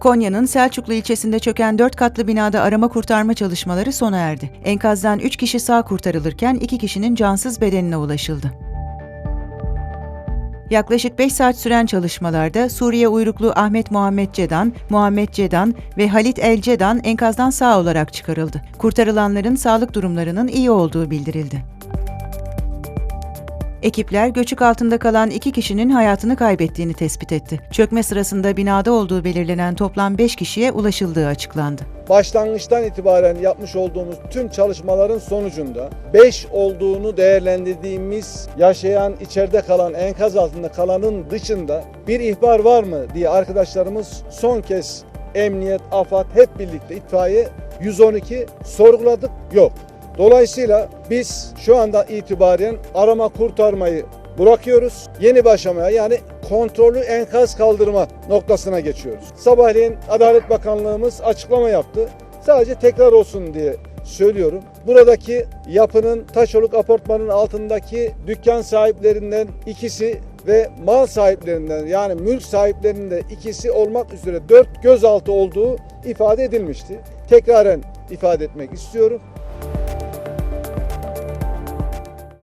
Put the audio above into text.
Konya'nın Selçuklu ilçesinde çöken 4 katlı binada arama kurtarma çalışmaları sona erdi. Enkazdan 3 kişi sağ kurtarılırken 2 kişinin cansız bedenine ulaşıldı. Yaklaşık 5 saat süren çalışmalarda Suriye uyruklu Ahmet Muhammed Cedan, Muhammed Cedan ve Halit El Cedan enkazdan sağ olarak çıkarıldı. Kurtarılanların sağlık durumlarının iyi olduğu bildirildi. Ekipler göçük altında kalan iki kişinin hayatını kaybettiğini tespit etti. Çökme sırasında binada olduğu belirlenen toplam 5 kişiye ulaşıldığı açıklandı. başlangıçtan itibaren yapmış olduğumuz tüm çalışmaların sonucunda 5 olduğunu değerlendirdiğimiz yaşayan içeride kalan enkaz altında kalanın dışında bir ihbar var mı diye arkadaşlarımız son kez emniyet, AFAD hep birlikte itfaiye 112 sorguladık yok. Dolayısıyla biz şu anda itibaren arama kurtarmayı bırakıyoruz. Yeni bir aşamaya yani kontrollü enkaz kaldırma noktasına geçiyoruz. Sabahleyin Adalet Bakanlığımız açıklama yaptı. Sadece tekrar olsun diye söylüyorum. Buradaki yapının Taşoluk Apartmanı'nın altındaki dükkan sahiplerinden ikisi ve mal sahiplerinden yani mülk sahiplerinin de ikisi olmak üzere dört gözaltı olduğu ifade edilmişti. Tekraren ifade etmek istiyorum.